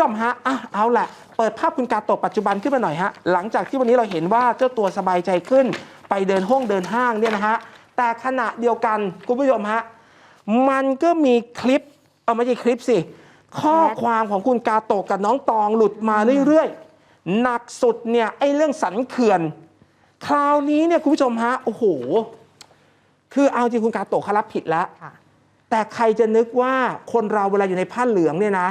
ชมฮะอะเอาแหละเปิดภาพคุณกาโตะปัจจุบันขึ้นมาหน่อยฮะ หลังจากที่วันนี้เราเห็นว่าเจ้าตัวสบายใจขึ้น ไปเดินห้องเดินห้างเนี่ยนะฮะ แต่ขณะเดียวกันคุณผู้ชมฮะ มันก็มีคลิป เอาไม่ใช่คลิปสิ ข้อความของคุณกาโตะกับน้องตองหลุดมาเรื่อยๆ หนักสุดเนี่ยไอ้เรื่องสันเขื่อน คราวนี้เนี่ยคุณผู้ชมฮะ โอ้โห คือเอาจริงคุณกาโตะเขารับผิดแล้วค่ะแต่ใครจะนึกว่าคนเราเวลาอยู่ในผ้าเหลืองเนี่ยนะ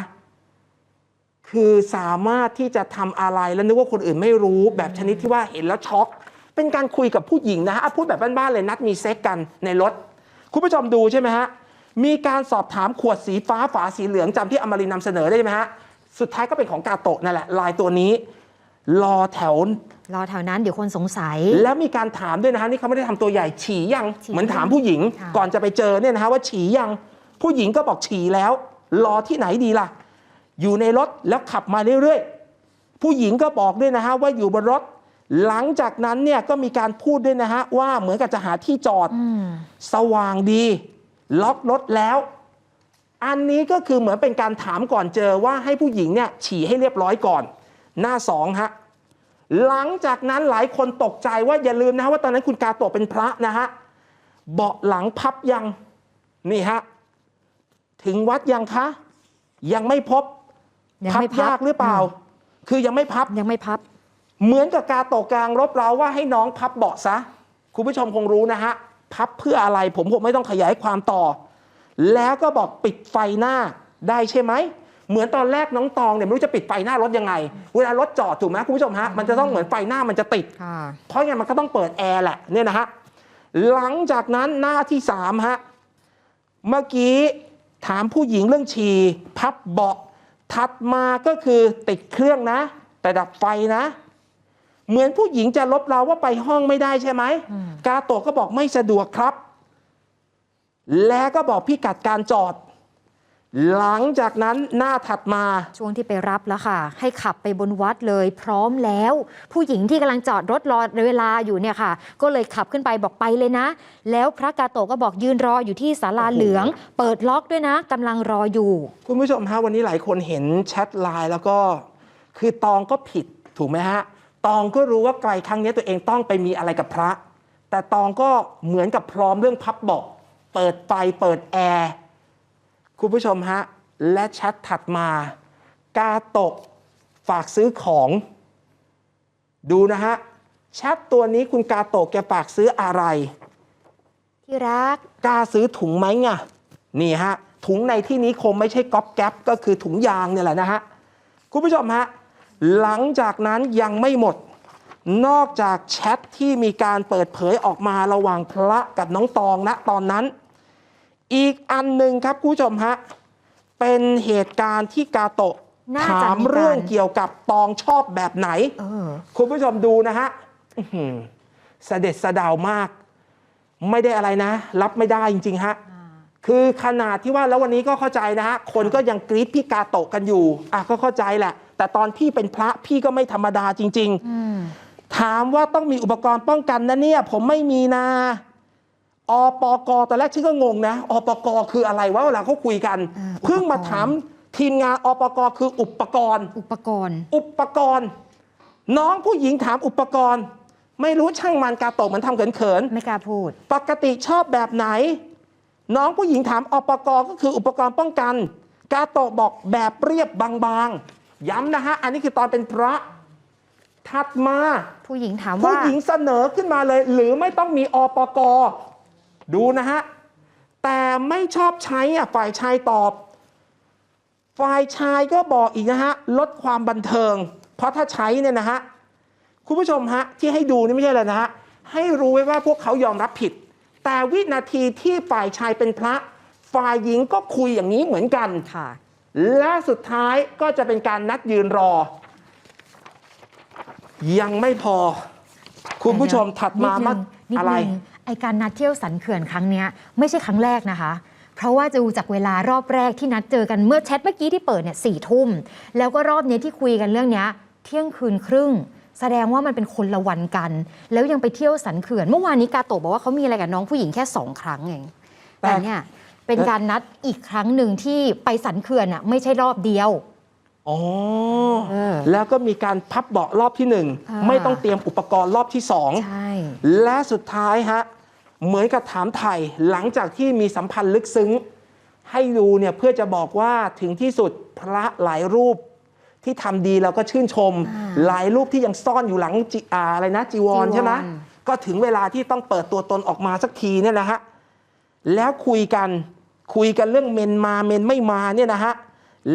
คือสามารถที่จะทำอะไรแล้วนึกว่าคนอื่นไม่รู้แบบชนิดที่ว่าเห็นแล้วช็อก เป็นการคุยกับผู้หญิงนะฮะอะพูดแบบบ้านๆเลยนัดมีเซ็กกันในรถ คุณผู้ชมดูใช่ไหมฮะมีการสอบถามขวดสีฟ้าฝาสีเหลืองจำที่อมรินทร์นำเสนอได้ไหมฮะสุดท้ายก็เป็นของกาโตะนั่นแหละลายตัวนี้ รอแถวรอแถวนั้นเดี๋ยวคนสงสัย แล้วมีการถามด้วยนะฮะนี่เขาไม่ได้ทำตัวใหญ่ฉี่ยังฉี่เหมือนถามผู้หญิงค่ะก่อนจะไปเจอเนี่ยนะฮะว่าฉี่ยังผู้หญิงก็บอกฉี่แล้ว รอที่ไหนดีล่ะ อยู่ในรถแล้วขับมาเรื่อยๆ ผู้หญิงก็บอกด้วยนะฮะว่าอยู่บนรถ หลังจากนั้นเนี่ยก็มีการพูดด้วยนะฮะว่าเหมือนกับจะหาที่จอดอืมสว่างดี ล็อกรถแล้ว อันนี้ก็คือเหมือนเป็นการถามก่อนเจอว่าให้ผู้หญิงเนี่ยฉี่ให้เรียบร้อยก่อน หน้าสองฮะหลังจากนั้นหลายคนตกใจว่าอย่าลืมนะฮะว่าตอนนั้นคุณกาโตะเป็นพระนะฮะเบาะหลังพับยังนี่ฮะถึงวัดยังคะ ยังไม่พบ ยังพับไม่พับยากหรือเปล่า คือยังไม่พับ ยังไม่พับ เหมือนกับกาโตะกลางรบเราว่าให้น้องพับเบาะซะ คุณผู้ชมคงรู้นะฮะ พับเพื่ออะไรผมคงไม่ต้องขยายความต่อ แล้วก็บอกปิดไฟหน้าได้ใช่ไหม เหมือนตอนแรกน้องตองเนี่ยไม่รู้จะปิดไฟหน้ารถยังไง เวลารถจอดถูกไหมคุณผู้ชมฮะ มันจะต้องเหมือนไฟหน้ามันจะติดค่ะเพราะงั้นมันก็ต้องเปิดแอร์แหละเนี่ยนะฮะ หลังจากนั้นหน้าที่สามฮะ เมื่อกี้ถามผู้หญิงเรื่องฉี่พับเบาะ ถัดมาก็คือติดเครื่องนะ แต่ดับไฟนะ เหมือนผู้หญิงจะลบเราว่าไปห้องไม่ได้ใช่ไหมอืมกาโตะก็บอกไม่สะดวกครับ แล้วก็บอกพี่กัดการจอด หลังจากนั้นหน้าถัดมา ช่วงที่ไปรับแล้วค่ะ ให้ขับไปบนวัดเลยพร้อมแล้ว ผู้หญิงที่กำลังจอดรถรอเวลาอยู่เนี่ยค่ะ ก็เลยขับขึ้นไปบอกไปเลยนะ แล้วพระกาโตะก็บอกยืนรออยู่ที่ศาลาเหลือง เปิดล็อกด้วยนะกำลังรออยู่ คุณผู้ชมฮะวันนี้หลายคนเห็นแชทไลน์แล้วก็ คือตองก็ผิดถูกไหมฮะตองก็รู้ว่าไกลครั้งนี้ตัวเองต้องไปมีอะไรกับพระ แต่ตองก็เหมือนกับพร้อมเรื่องพับเบาะเปิดไฟเปิดแอร์ คุณผู้ชมฮะ และแชทถัดมากาโตะฝากซื้อของ ดูนะฮะแชทตัวนี้คุณกาโตะแกฝากซื้ออะไร ที่รักกล้าซื้อถุงไหมไงนี่ฮะ ถุงในที่นี้คงไม่ใช่ก๊อปแก๊ปก็คือถุงยางเนี่ยแหละนะฮะ คุณผู้ชมฮะ หลังจากนั้นยังไม่หมด นอกจากแชทที่มีการเปิดเผยออกมาระหว่างพระกับน้องตองนะตอนนั้น อีกอันหนึ่งครับคุณผู้ชมฮะเป็นเหตุการณ์ที่กาโตะน่าจะถามมีการ เรื่องเกี่ยวกับตองชอบแบบไหน เออ คุณผู้ชมดูนะฮะอื้อหือเสด็จสะดาวมาก ไม่ได้อะไรนะ รับไม่ได้จริง ๆ ฮะ คือขนาดที่ว่าแล้ววันนี้ก็เข้าใจนะฮะ คนก็ยังกรี๊ดพี่กาโตะกันอยู่ อะก็เข้าใจแหละ แต่ตอนพี่เป็นพระพี่ก็ไม่ธรรมดาจริงอืมๆถามว่าต้องมีอุปกรณ์ป้องกันนะเนี่ย ผมไม่มีนะ อปกตอนแรกชื่อก็งงนะอปกคืออะไรวะเวลาเขาคุยกันอ่าเพิ่งมาอุปกรณ์ถามทีมงานอปกคืออุปกรณ์ อุปกรณ์ อุปกรณ์ น้องผู้หญิงถามอุปกรณ์ ไม่รู้ช่างมันกาโตะมันทำเขินไม่กล้าพูดๆปกติชอบแบบไหน น้องผู้หญิงถามอปกก็คืออุปกรณ์ป้องกัน กาโตะบอกแบบเรียบบางๆ ย้ำนะฮะ อันนี้คือตอนเป็นพระถัดมา ผู้หญิงถามผู้ว่าหญิงเสนอขึ้นมาเลย หรือไม่ต้องมีอปก ดูนะฮะ แต่ไม่ชอบใช้อะฝ่ายชายตอบ ฝ่ายชายก็บอกอีกนะฮะ ลดความบันเทิง เพราะถ้าใช้เนี่ยนะฮะ คุณผู้ชมฮะ ที่ให้ดูนี่ไม่ใช่เลยนะฮะ ให้รู้ไว้ว่าพวกเขายอมรับผิด แต่วินาทีที่ฝ่ายชายเป็นพระ ฝ่ายหญิงก็คุยอย่างนี้เหมือนกันค่ะและสุดท้ายก็จะเป็นการนัดยืนรอ ยังไม่พอ คุณผู้ชมถัดมานิมาดนึงนิดอะไรนึง ไอการนัดเที่ยวสันเขื่อนครั้งเนี้ยไม่ใช่ครั้งแรกนะคะ เพราะว่าจะดูจากเวลารอบแรกที่นัดเจอกันเมื่อแชทเมื่อกี้ที่เปิดเนี่ยสี่ทุ่ม แล้วก็รอบเนี้ยที่คุยกันเรื่องเนี้ยเที่ยงคืนครึ่ง แสดงว่ามันเป็นคนละวันกัน แล้วยังไปเที่ยวสันเขื่อน เมื่อวานนี้กาโตะบอกว่าเขามีอะไรกับน้องผู้หญิงแค่สองครั้งเองแต่แต่เนี่ยเป็นการนัดอีกครั้งหนึ่งที่ไปสันเขื่อนอะไม่ใช่รอบเดียวอ๋อเออแล้วก็มีการพับเบาะรอบที่หนึ่งอ่าไม่ต้องเตรียมอุปกรณ์รอบที่สองใช่และสุดท้ายฮะ เหมือนกับถามไทยหลังจากที่มีสัมพันธ์ลึกซึ้ง ให้ดูเนี่ยเพื่อจะบอกว่าถึงที่สุดพระหลายรูปที่ทำดีเราก็ชื่นชมอ่าหลายรูปที่ยังซ่อนอยู่หลังจิอาอะไรนะจีวรจีวรใช่ไหมก็ถึงเวลาที่ต้องเปิดตัวตนออกมาสักทีเนี่ยนะฮะแล้วคุยกันคุยกันเรื่องเมนมาเมนไม่มาเนี่ยนะฮะ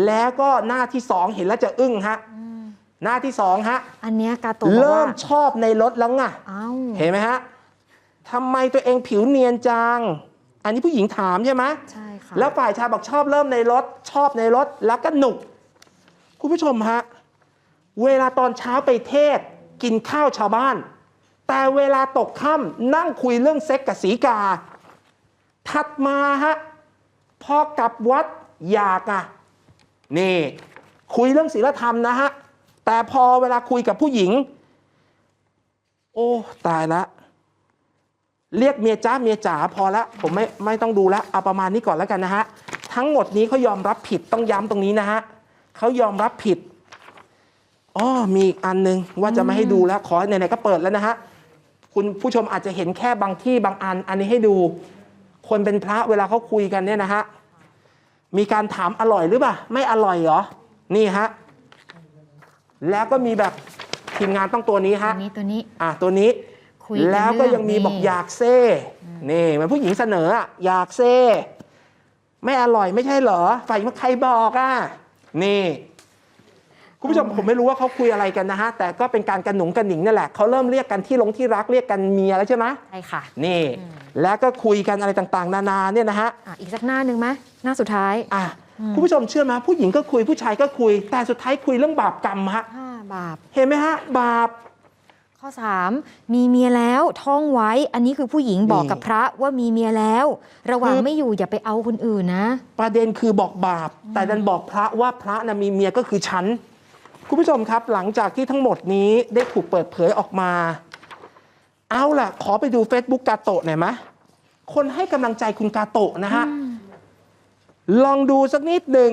แล้วก็หน้าที่สองเห็นแล้วจะอึ้งฮะหน้าที่สองฮะอันเนี้ยกาโตะบอกเริ่ว่ามชอบในรถแล้วไงเอ้าเห็นไหมฮะ ทำไมตัวเองผิวเนียนจัง อันนี้ผู้หญิงถามใช่ไหมใช่ค่ะแล้วฝ่ายชายบอกชอบเริ่มในรถ ชอบในรถแล้วก็หนุก คุณผู้ชมฮะ เวลาตอนเช้าไปเทศกินข้าวชาวบ้าน แต่เวลาตกค่ำนั่งคุยเรื่องเซ็กกับสีกา ถัดมาฮะพอกลับวัดอยากอะนี่ คุยเรื่องศีลธรรมนะฮะ แต่พอเวลาคุยกับผู้หญิง โอ้ ตายละ เรียกเมียจ้าเมียจ๋าพอละผมไม่ไม่ต้องดูละเอาประมาณนี้ก่อนแล้วกันนะฮะทั้งหมดนี้เขายอมรับผิดต้องย้ำตรงนี้นะฮะเขายอมรับผิดอ๋อมีอีกอันหนึงว่าจะไม่ให้ดูแล้วขอไหนๆก็เปิดแล้วนะฮะคุณผู้ชมอาจจะเห็นแค่บางที่บางอัน อันนี้ให้ดู คนเป็นพระเวลาเขาคุยกันเนี่ยนะฮะมีการถามอร่อยหรือเปล่าไม่อร่อยเหรอนี่ฮะแล้วก็มีแบบทีมงานต้องตัวนี้ตัวฮะนี้ตัวนี้อะตัวนี้ คุยกันแล้วก็ยังมีเรื่องบอกนี่อยากเซ่นี่เหมันผู้หญิงเสนออะอยากเซ่ไม่อร่อยไม่ใช่เหรอฝ่ายมาใครบอกอะนี่คุณผู้ชมผมไม่รู้ว่าเขาคุยอะไรกันนะฮะ แต่ก็เป็นการกระหนุงกระหนิงนั่นแหละเขาเริ่มเรียกกันที่ลงที่รักเรียกกันเมียแล้วใช่ไหมใช่ค่ะ นี่ แล้วก็คุยกันอะไรต่างๆ นานาเนี่ยนะฮะอะอีกสักหน้าหนึ่งไหมหน้าสุดท้ายอะคุณผู้ชมเชื่อไหมผู้หญิงก็คุยผู้ชายก็คุย แต่สุดท้ายคุยเรื่องบาปกรรมฮะห้าบาปเห็นไหมฮะ บาป ข้อ 3 มีเมียแล้วท่องไว้ อันนี้คือผู้หญิงบอกนี่กับพระว่ามีเมียแล้ว ระหว่างคือไม่อยู่อย่าไปเอาคนอื่นนะ ประเด็นคือบอกบาป แต่ดันบอกพระว่าพระนะมีเมียก็คือฉัน คุณผู้ชมครับหลังจากที่ทั้งหมดนี้ได้ถูกเปิดเผยออกมา เอาล่ะ ขอไปดู Facebook กาโตะหน่อยไหมคนให้กำลังใจคุณกาโตะนะฮะลองดูสักนิดหนึ่ง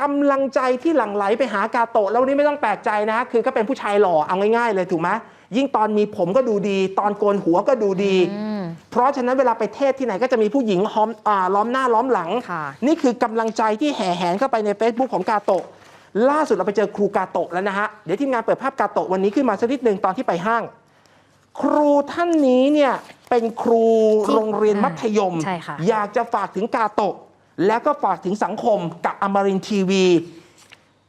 กำลังใจที่หลั่งไหลไปหากาโตะแล้ววันนี้ไม่ต้องแปลกใจนะ คือก็เป็นผู้ชายหล่อเอาง่ายๆเลยถูกไหมยิ่งตอนมีผมก็ดูดี ตอนโกนหัวก็ดูดีอืมเพราะฉะนั้นเวลาไปเทศที่ไหนก็จะมีผู้หญิงล้อมอ่าล้อมหน้าล้อมหลังค่ะนี่คือกำลังใจที่แห่แหนเข้าไปใน Facebook ของกาโตะ ล่าสุดเราไปเจอครูกาโตะแล้วนะฮะ เดี๋ยวทีมงานเปิดภาพกาโตะวันนี้ขึ้นมาสักนิดหนึ่งตอนที่ไปห้าง ครูท่านนี้เนี่ยเป็นครูที่โรงเรียนมัธยมใช่ค่ะอยากจะฝากถึงกาโตะ แล้วก็ฝากถึงสังคมกับอมรินทีวี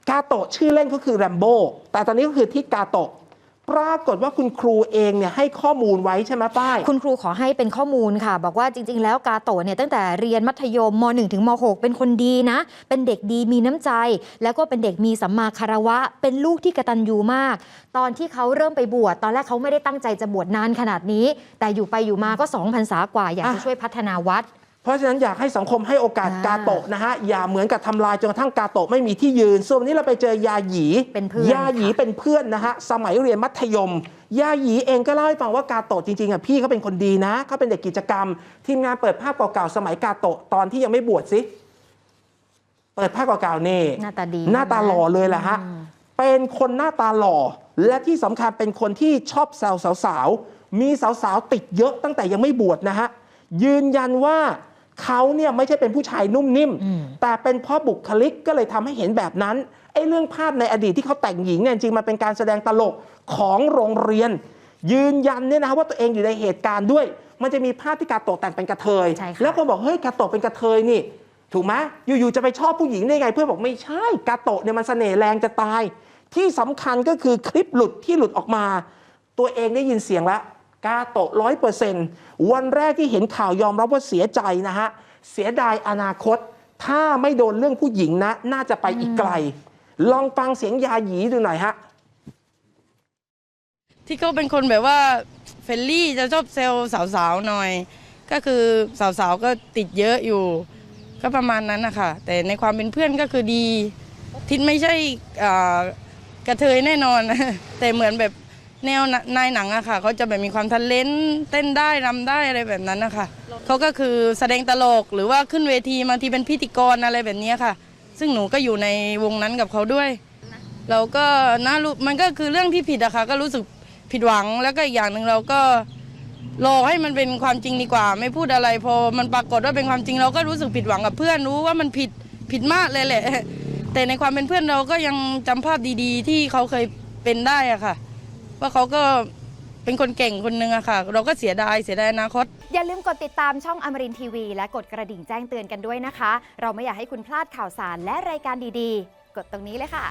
กาโตะชื่อเล่นก็คือแรมโบ้แต่ตอนนี้ก็คือที่กาโตะปรากฏว่าคุณครูเองเนี่ยให้ข้อมูลไว้ใช่ไหมป้าย คุณครูขอให้เป็นข้อมูลค่ะ บอกว่าจริง ๆ แล้วกาโตะเนี่ยตั้งแต่เรียนมัธยมม .1 ถึงม .6 เป็นคนดีนะ เป็นเด็กดีมีน้ำใจ แล้วก็เป็นเด็กมีสัมมาคารวะ เป็นลูกที่กระตันยูมาก ตอนที่เขาเริ่มไปบวชตอนแรกเขาไม่ได้ตั้งใจจะบวชนานขนาดนี้ แต่อยู่ไปอยู่มาก็สองพรรษากว่าอยากจะช่วยพัฒนาวัด ราะฉะนั้นอยากให้สังคมให้โอกาสอ่ากาโตะนะฮะอย่าเหมือนกับทำลายจนกระทั่งกาโตะไม่มีที่ยืน ส่วนวันนี้เราไปเจอยาหยีเป็นเพื่อนยาหยีค่ะเป็นเพื่อนนะฮะสมัยเรียนมัธยมยาหยีเองก็เล่าให้ฟังว่ากาโตะจริงๆอะพี่เขาเป็นคนดีนะเขาเป็นเด็กกิจกรรม ทีมงานเปิดภาพเก่าๆสมัยกาโตะตอนที่ยังไม่บวชสิเปิดภาพเก่าๆนี่หน้าตาดีหน้าตาหล่อเลยแหละฮะเป็นคนหน้าตาหล่อ และที่สำคัญเป็นคนที่ชอบแซวสาวๆมีสาวๆติดเยอะตั้งแต่ยังไม่บวชนะฮะยืนยันว่า เขาเนี่ยไม่ใช่เป็นผู้ชายนุ่มนิ่มอืมแต่เป็นเพราะบุคลิกก็เลยทำให้เห็นแบบนั้นไอ้เรื่องภาพในอดีตที่เขาแต่งหญิงเนี่ยจริงๆมันเป็นการแสดงตลกของโรงเรียน ยืนยันเนี่ยนะว่าตัวเองอยู่ในเหตุการณ์ด้วย มันจะมีภาพที่กาโตะแต่งเป็นกระเทยใช่ค่ะแล้วคนบอกเฮ้ยกาโตะเป็นกระเทยนี่ถูกไหมอยู่ๆจะไปชอบผู้หญิงได้ไง เพื่อนบอกไม่ใช่กาโตะเนี่ยมันเสน่ห์แรงจะตาย ที่สำคัญก็คือคลิปหลุดที่หลุดออกมา ตัวเองได้ยินเสียงแล้ว กาโตะร้อยเปอร์เซนต์วันแรกที่เห็นข่าวยอมรับว่าเสียใจนะฮะ เสียดายอนาคต ถ้าไม่โดนเรื่องผู้หญิงนะ น่าจะไปอีกไกล ลองฟังเสียงยาหยีดูหน่อยฮะ ที่เขาเป็นคนแบบว่าเฟรนลี่จะชอบเซลล์สาวๆหน่อย ก็คือสาวๆก็ติดเยอะอยู่ ก็ประมาณนั้นนะคะแต่ในความเป็นเพื่อนก็คือดี ทิศไม่ใช่อ่ากระเทยแน่นอน แต่เหมือนแบบ แนวนายหนังอะค่ะเขาจะแบบมีความทันเลนเต้นได้รำได้อะไรแบบนั้นนะคะเขาก็คือแสดงตลกหรือว่าขึ้นเวทีบางทีเป็นพิธีกรอะไรแบบเนี้ยค่ะ ซึ่งหนูก็อยู่ในวงนั้นกับเขาด้วยเราก็น่ารู้มันก็คือเรื่องที่ผิดอะค่ะก็รู้สึกผิดหวังแล้วก็อีกอย่างหนึ่งเราก็รอให้มันเป็นความจริงดีกว่า ไม่พูดอะไรพอมันปรากฏว่าเป็นความจริงเราก็รู้สึกผิดหวังกับเพื่อนรู้ว่ามันผิดผิดมากเลยแหละ แต่ในความเป็นเพื่อนเราก็ยังจำภาพดีๆ ที่เขาเคยเป็นได้อะค่ะ ว่าเขาก็เป็นคนเก่งคนนึงอะค่ะ เราก็เสียดายเสียดายอนาคต อย่าลืมกดติดตามช่องอมรินทีวี และกดกระดิ่งแจ้งเตือนกันด้วยนะคะ เราไม่อยากให้คุณพลาดข่าวสารและรายการดีๆ กดตรงนี้เลยค่ะ